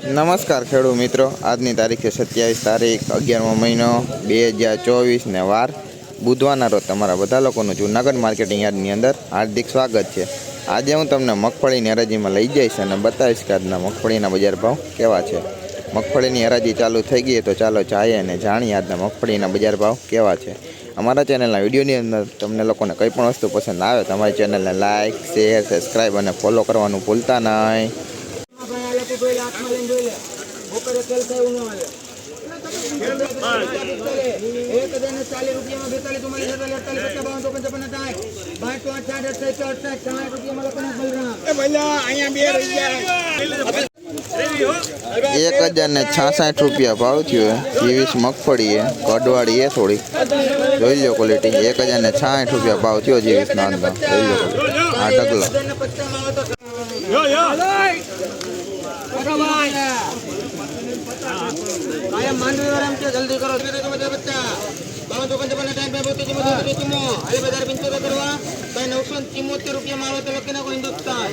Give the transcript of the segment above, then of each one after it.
નમસ્કાર ખેડૂત મિત્રો. આજની તારીખ સત્યાવીસ તારીખ, અગિયારમો મહિનો, બે હજાર ચોવીસને વાર. બુધવારના રોજ તમારા બધા લોકોનું જૂનાગઢ માર્કેટિંગ યાર્ડની અંદર હાર્દિક સ્વાગત છે. આજે હું તમને મગફળીની હરાજીમાં લઈ જઈશ અને બતાવીશ કે આજના મગફળીના બજાર ભાવ કેવા છે. મગફળીની હરાજી ચાલુ થઈ ગઈ તો ચાલો જાઈએ અને જાણીએ આજના મગફળીના બજાર ભાવ કેવા છે. અમારા ચેનલના વિડીયોની અંદર તમને લોકોને કંઈ પણ વસ્તુ પસંદ આવે તો અમારી ચેનલને લાઇક શેર, સબસ્ક્રાઈબ અને ફોલો કરવાનું ભૂલતા નહીં આપણે આ લોકો જોઈ લે, હાથમાં લઈને જોઈ લે. બપોરે તેલ થાય એવું ન હાલે. એક હજાર ને ચાલીસ રૂપિયામાં બેતાલીસ, ચુમ્માલીસ, અડતાલીસ, અડતાલીસ, પચાસ, બાવન, ચોપન, છપ્પન, સાઠ. બાર, ચોઆઠ, સાઠ, અડસઠ, અડસઠ, સાઠ રૂપિયામાં લોકોને બલરામ. એક હજાર ને છાસઠ રૂપિયા ભાવ થયો ત્રેવીસ મગફળી એ કડવાળી એ થોડી જોઈ લો ક્વોલિટી એક હજાર ને છાસઠ રૂપિયા ભાવ થયો ત્રેવીસ ના અંદર જોઈ લો quality. આ ઢગલો એક હજાર ને પચાસમાં આવે તો કાયમ માંડવી વાળા કે જલ્દી કરો. હાલે બજાર કરવા. ભાઈ નવસો તો લખી નાખો હિન્દુસ્તાન.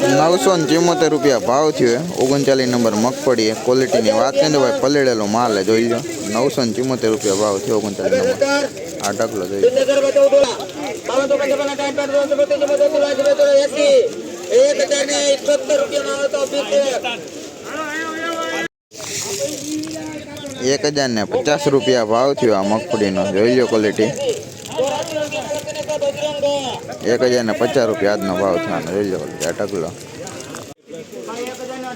હજાર નવસો ને ચુમ્મોતેર રૂપિયા ભાવ થયો ઓગણચાલીસ નંબર મગફળી ક્વોલિટીની વાત કરીને ભાઈ પલળેલો માલ જોઈ લો. નવસો ને ચિમોતેર રૂપિયા ભાવ થયો ઓગણચાલીસ નંબર. આ ઢગલો જોઈ એક હજાર ને ઇઠ્ઠોતેર રૂપિયામાં આવે તો અભિષેક. એક હજાર ને પચાસ રૂપિયા ભાવ થયો આ મગફળીનો જોઈ લો ક્વોલિટી ચોરાસી રૂપિયા લખીને કહો બજરંગ. એક હજાર ને પચાસ રૂપિયા આજનો ભાવ થયો આનો જોઈ લો quality. આ ઢગલો ભાઈ એક હજાર ને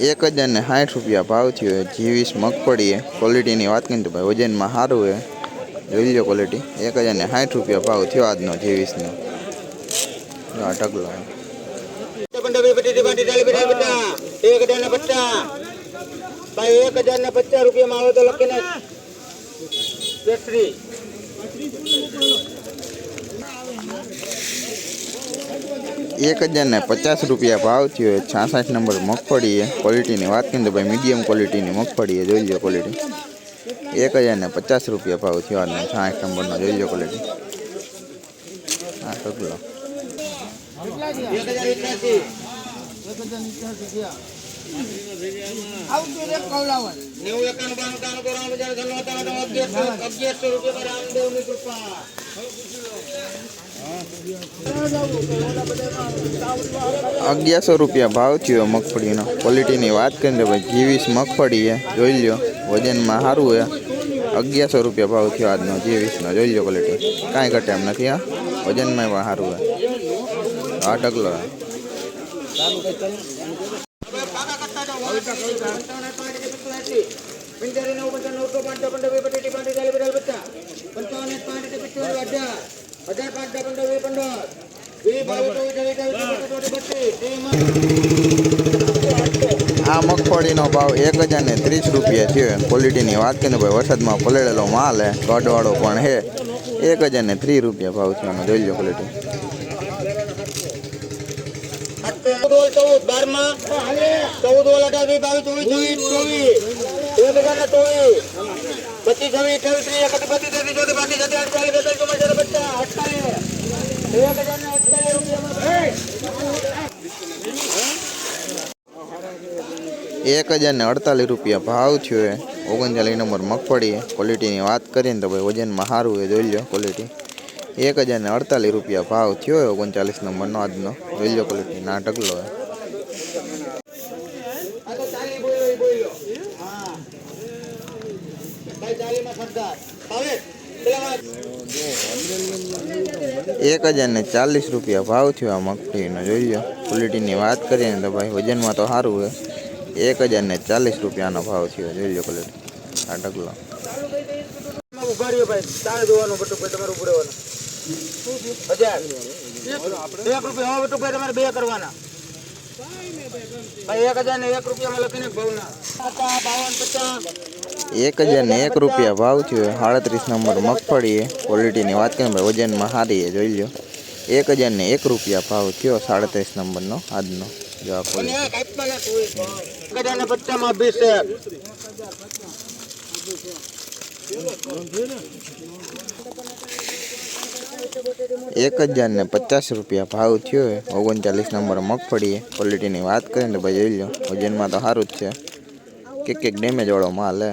એક હજાર ને સાઠ, રૂપિયા ભાવ થયો જીવીસ મગફળી એ ક્વોલિટીની વાત કરીને તો ભાઈ વજનમાં સારું છે. જોઈ લો ક્વોલિટી એક હજાર ને સાઠ રૂપિયા ભાવ થયો આજનો જીવીસનો. આ ઢગલો. એક હજાર ભાઈ એક હજાર ને પચાસ રૂપિયામાં આવે તો લખીને કેસરી એક હજારને પચાસ રૂપિયા ભાવ થયો છાસઠ નંબર મગફળી એ ક્વોલિટીની વાત કરીને તો ભાઈ મીડિયમ ક્વોલિટીની મગફળી એ જોઈ લો ક્વોલિટી. એક હજારને પચાસ રૂપિયા ભાવ થયો આજનો છાસઠ નંબરનો જોઈ લો ક્વોલિટી. હા અગિયારસો રૂપિયા અગિયારસો રૂપિયા ભાવ થયો મગફળીનો. ક્વોલિટીની વાત કરીને ભાઈ જીવીસ મગફળી છે. જોઈ લ્યો, વજનમાં સારું છે. અગિયારસો રૂપિયા ભાવ થયો આજનો જીવીસનો. જોઈ લો ક્વોલિટી કાંઈ ઘટે એમ નથી, હા. વજનમાં પણ સારું છે. આ ઢગલો પંચાવન પાંચ પંચાવન પાંચ પાંચ પંદર પંદર. આ મગફળીનો ભાવ એક હજાર ને ત્રીસ રૂપિયા થયો. ક્વોલિટીની વાત કરીને ભાઈ વરસાદમાં પલળેલો માલ હે કડવાળો પણ હે. એક હજાર ને ત્રીસ રૂપિયા ભાવ છે આનો જોઈ લો ક્વોલિટી પચીસ એક હજાર ને અડતાલીસ રૂપિયા ભાવ થયો એ. ઓગણચાલીસ નંબર મગફળી ક્વોલિટીની વાત કરીએ તો ભાઈ વજનમાં સારું હોય જોઈ લો ક્વોલિટી એક હજાર ને અડતાલીસ રૂપિયા ભાવ થયો હોય ઓગણચાલીસ નંબરનો આજનો. જોઈ લો ક્વોલિટી ના ઢગલો હે ચાલી બોલ્યો એ. બોલ્યો હા. ભાઈ, ચાલીમાં સરદાર. એક હજાર ને ચાલીસ રૂપિયા ભાવ થયો આ મગફળીનો. જોઈ લો ક્વોલિટીની વાત કરીએ ને તો ભાઈ વજનમાં તો સારું હે એક હજાર ને ચાલીસ રૂપિયાનો ભાવ થયો. જોઈ લો ક્વોલિટી આ ઢગલો. બે કરવાના ભાઈ એક હજાર ને એક રૂપિયામાં લખીને ભાવના બાવન પચાસ એક હજાર ને એક રૂપિયા ભાવ થયો. સાડત્રીસ નંબર મગફળી એ. ક્વોલિટીની વાત કરીએ ભાઈ, વજનમાં સારી છે, જોઈ લો એક હજાર ને એક રૂપિયા ભાવ થયો સાડત્રીસ નંબરનો, આજનો. જો આ અને ક્વોલિટી આ કાપવાના ટોવી એક હજાર ને પચાસમાં વીસ છે એક હજાર ને પચાસ રૂપિયા ભાવ થયો. છે ઓગણચાલીસ નંબર મગફળી ક્વોલિટીની વાત કરીએ તો ભાઈ, જોઈ લો વજનમાં તો સારું જ છે. કેક કેક ડેમેજ વાળો માલ હે.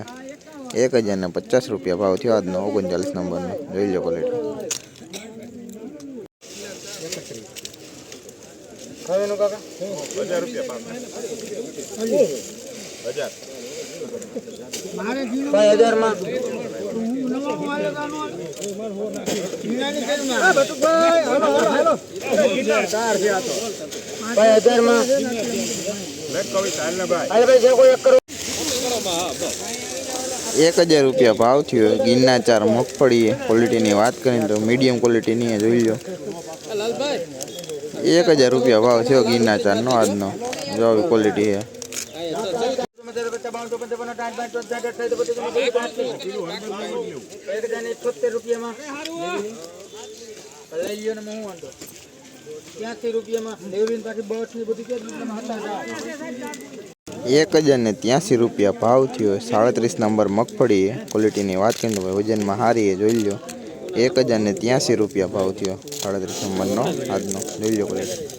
એક હજાર ને પચાસ રૂપિયા ભાવ થયો આજનો ઓગણચાલીસ નંબરનો. જોઈ લો ક્વોલિટી ભાઈ એક હજાર રૂપિયા ભાવ થયો. ગિરના ચાર મગફળી ક્વોલિટીની વાત કરીએ તો મીડિયમ ક્વોલિટીની જોઈ લો. એક હજાર રૂપિયા ભાવ થયો ગિરના ચારનો આજનો. જો આવી ક્વોલિટી છે. ત્યાંથી રૂપિયામાં દેવરીન પાછી બસની બધી કેટલી હતા એક હજાર ને ત્યાંસી રૂપિયા ભાવ થયો. સાડત્રીસ નંબર મગફળી ક્વોલિટીની વાત કરીએ તો ભાઈ વજનમાં હારી એ જોઈ લો એક હજાર ને ત્યાંસી રૂપિયા ભાવ થયો. સાડત્રીસ નંબરનો આજનો જોઈ લો ક્વોલિટી.